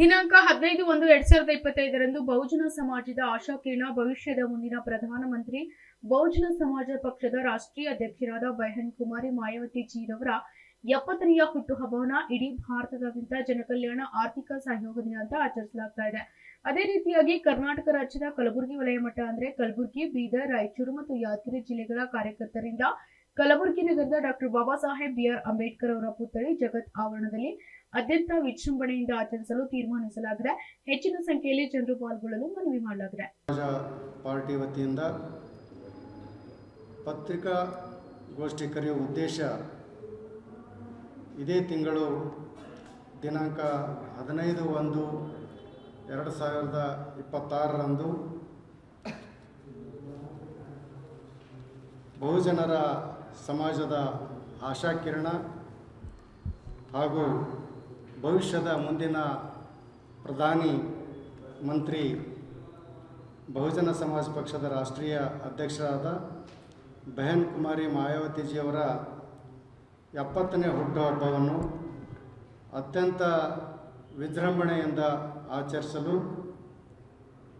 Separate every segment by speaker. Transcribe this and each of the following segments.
Speaker 1: ದಿನಾಂಕ ಹದಿನೈದು ಒಂದು ಎರಡ್ ಸಾವಿರದ ಇಪ್ಪತ್ತೈದರಂದು ಬಹುಜನ ಸಮಾಜದ ಆಶಾಕಿರಣ ಭವಿಷ್ಯದ ಮುಂದಿನ ಪ್ರಧಾನಮಂತ್ರಿ ಬಹುಜನ ಸಮಾಜ ಪಕ್ಷದ ರಾಷ್ಟ್ರೀಯ ಅಧ್ಯಕ್ಷರಾದ ಬೈಹನ್ ಕುಮಾರಿ ಮಾಯಾವತಿ ಜೀರವರ ಎಪ್ಪತ್ತನೆಯ ಹುಟ್ಟುಹಬ್ಬವನ್ನ ಇಡೀ ಭಾರತದಾದ್ಯಂತ ಜನಕಲ್ಯಾಣ ಆರ್ಥಿಕ ಸಹಯೋಗ ದಿನ ಅಂತ ಆಚರಿಸಲಾಗ್ತಾ ಇದೆ. ಅದೇ ರೀತಿಯಾಗಿ ಕರ್ನಾಟಕ ರಾಜ್ಯದ ಕಲಬುರಗಿ ವಲಯ ಮಟ್ಟ ಅಂದ್ರೆ ಕಲಬುರಗಿ, ಬೀದರ್, ರಾಯಚೂರು ಮತ್ತು ಯಾದಗಿರಿ ಜಿಲ್ಲೆಗಳ ಕಾರ್ಯಕರ್ತರಿಂದ ಕಲಬುರಗಿ ನಗರದ doctor Baba Saheb B R Ambedkar ಅವರ ಪುತ್ಥಳಿ ಜಗತ್ ಆವರಣದಲ್ಲಿ ಅತ್ಯಂತ ವಿಜೃಂಭಣೆಯಿಂದ ಆಚರಿಸಲು ತೀರ್ಮಾನಿಸಲಾಗಿದೆ. ಹೆಚ್ಚಿನ ಸಂಖ್ಯೆಯಲ್ಲಿ ಜನರು ಪಾಲ್ಗೊಳ್ಳಲು ಮನವಿ ಮಾಡಲಾಗಿದೆ.
Speaker 2: ಪಾರ್ಟಿ ವತಿಯಿಂದ ಪತ್ರಿಕಾ ಗೋಷ್ಠಿ ಕರೆಯುವ ಉದ್ದೇಶ ಇದೇ ತಿಂಗಳು ದಿನಾಂಕ ಹದಿನೈದು ಒಂದು ಎರಡು ಸಾವಿರದ ಇಪ್ಪತ್ತಾರರಂದು ಬಹುಜನರ ಸಮಾಜದ ಆಶಾಕಿರಣ ಹಾಗೂ ಭವಿಷ್ಯದ ಮುಂದಿನ ಪ್ರಧಾನಿ ಮಂತ್ರಿ ಬಹುಜನ ಸಮಾಜ ಪಕ್ಷದ ರಾಷ್ಟ್ರೀಯ ಅಧ್ಯಕ್ಷರಾದ ಬೆಹನ್ ಕುಮಾರಿ ಮಾಯಾವತಿಜಿಯವರ ಎಪ್ಪತ್ತನೇ ಹುಟ್ಟುಹಬ್ಬವನ್ನು ಅತ್ಯಂತ ವಿಜೃಂಭಣೆಯಿಂದ ಆಚರಿಸಲು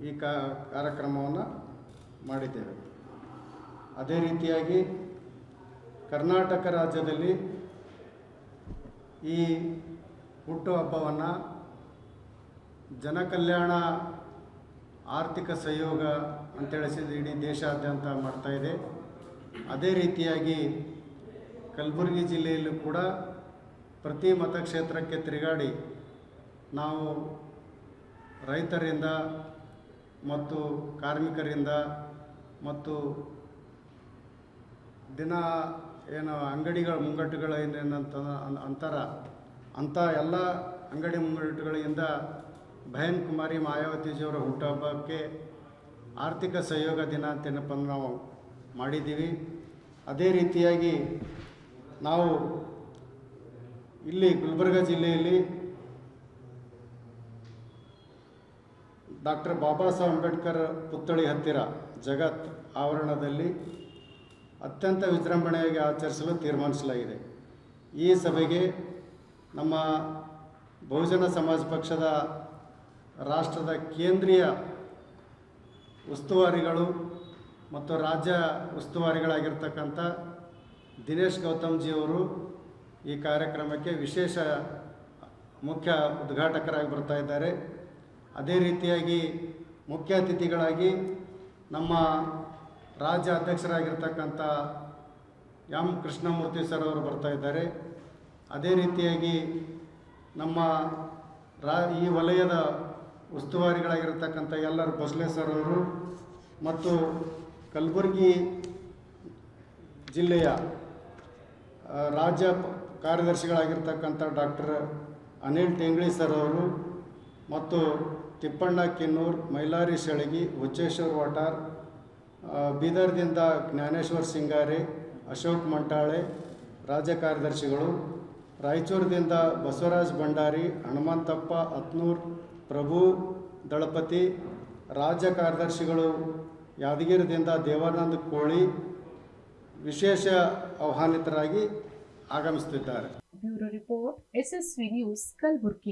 Speaker 2: ಈ ಕಾರ್ಯಕ್ರಮವನ್ನು ಮಾಡಿದ್ದೇವೆ. ಅದೇ ರೀತಿಯಾಗಿ ಕರ್ನಾಟಕ ರಾಜ್ಯದಲ್ಲಿ ಈ ಹುಟ್ಟುಹಬ್ಬವನ್ನು ಜನಕಲ್ಯಾಣ ಆರ್ಥಿಕ ಸಹಯೋಗ ಅಂತೇಳಿಸಿದ ಇಡೀ ದೇಶಾದ್ಯಂತ ಮಾಡ್ತಾ ಇದೆ. ಅದೇ ರೀತಿಯಾಗಿ ಕಲಬುರಗಿ ಜಿಲ್ಲೆಯಲ್ಲೂ ಕೂಡ ಪ್ರತಿ ಮತಕ್ಷೇತ್ರಕ್ಕೆ ತಿರುಗಾಡಿ ನಾವು ರೈತರಿಂದ ಮತ್ತು ಕಾರ್ಮಿಕರಿಂದ ಮತ್ತು ದಿನ ಏನು ಅಂಗಡಿಗಳ ಮುಂಗಟ್ಟುಗಳ ಏನೇನಂತ ಅಂತಾರ ಅಂಥ ಎಲ್ಲ ಅಂಗಡಿ ಮುಂಗಟ್ಟುಗಳಿಂದ ಬಹನ್ ಕುಮಾರಿ ಮಾಯಾವತಿಜಿಯವರ ಹುಟ್ಟುಹಬ್ಬಕ್ಕೆ ಆರ್ಥಿಕ ಸಹಯೋಗ ದಿನ ಅಂದ್ರೆ ನಾವು ಮಾಡಿದ್ದೀವಿ. ಅದೇ ರೀತಿಯಾಗಿ ನಾವು ಇಲ್ಲಿ ಗುಲ್ಬರ್ಗ ಜಿಲ್ಲೆಯಲ್ಲಿ ಡಾಕ್ಟರ್ ಬಾಬಾ ಸಾಹೇಬ್ ಅಂಬೇಡ್ಕರ್ ಪುತ್ಥಳಿ ಹತ್ತಿರ ಜಗತ್ ಆವರಣದಲ್ಲಿ ಅತ್ಯಂತ ವಿಜೃಂಭಣೆಯಾಗಿ ಆಚರಿಸಲು ತೀರ್ಮಾನಿಸಲಾಗಿದೆ. ಈ ಸಭೆಗೆ ನಮ್ಮ ಬಹುಜನ ಸಮಾಜ ಪಕ್ಷದ ರಾಷ್ಟ್ರದ ಕೇಂದ್ರೀಯ ಉಸ್ತುವಾರಿಗಳು ಮತ್ತು ರಾಜ್ಯ ಉಸ್ತುವಾರಿಗಳಾಗಿರ್ತಕ್ಕಂಥ ದಿನೇಶ್ ಗೌತಮ್ಜಿಯವರು ಈ ಕಾರ್ಯಕ್ರಮಕ್ಕೆ ವಿಶೇಷ ಮುಖ್ಯ ಉದ್ಘಾಟಕರಾಗಿ ಬರ್ತಾ ಇದ್ದಾರೆ. ಅದೇ ರೀತಿಯಾಗಿ ಮುಖ್ಯ ಅತಿಥಿಗಳಾಗಿ ನಮ್ಮ ರಾಜ್ಯ ಅಧ್ಯಕ್ಷರಾಗಿರ್ತಕ್ಕಂಥ ಎಂ ಕೃಷ್ಣಮೂರ್ತಿ ಸರ್ ಅವರು ಬರ್ತಾ ಇದ್ದಾರೆ. ಅದೇ ರೀತಿಯಾಗಿ ನಮ್ಮ ರಾ, ಈ ವಲಯದ ಉಸ್ತುವಾರಿಗಳಾಗಿರ್ತಕ್ಕಂಥ ಎಲ್ಲರ ಭೋಸ್ಲೆ ಸರ್ ಅವರು ಮತ್ತು ಕಲಬುರಗಿ ಜಿಲ್ಲೆಯ ರಾಜ್ಯ ಕಾರ್ಯದರ್ಶಿಗಳಾಗಿರ್ತಕ್ಕಂಥ ಡಾಕ್ಟರ್ ಅನಿಲ್ ಟೆಂಗ್ಳಿ ಸರ್ ಅವರು ಮತ್ತು ತಿಪ್ಪಣ್ಣ ಕಿನ್ನೂರ್, ಮೈಲಾರಿ ಶೆಳಗಿ, ಹುಚ್ಚೇಶ್ವರ್ ವಾಟಾರ್ ಬೀದರ್ದಿಂದ ಜ್ಞಾನೇಶ್ವರ್ ಸಿಂಗಾರೆ, ಅಶೋಕ್ ಮಂಟಾಳೆ, ರಾಜ್ಯ ಕಾರ್ಯದರ್ಶಿಗಳು ರಾಯಚೂರದಿಂದ ಬಸವರಾಜ್ ಭಂಡಾರಿ, ಹನುಮಂತಪ್ಪ ಅತ್ನೂರ್, ಪ್ರಭು ದಳಪತಿ, ರಾಜ್ಯ ಕಾರ್ಯದರ್ಶಿಗಳು ಯಾದಗಿರಿದಿಂದ ದೇವಾನಂದ ಕೋಳಿ ವಿಶೇಷ ಆಹ್ವಾನಿತರಾಗಿ ಆಗಮಿಸುತ್ತಿದ್ದಾರೆ.
Speaker 1: Bureau report, SSV news, Kalaburagi.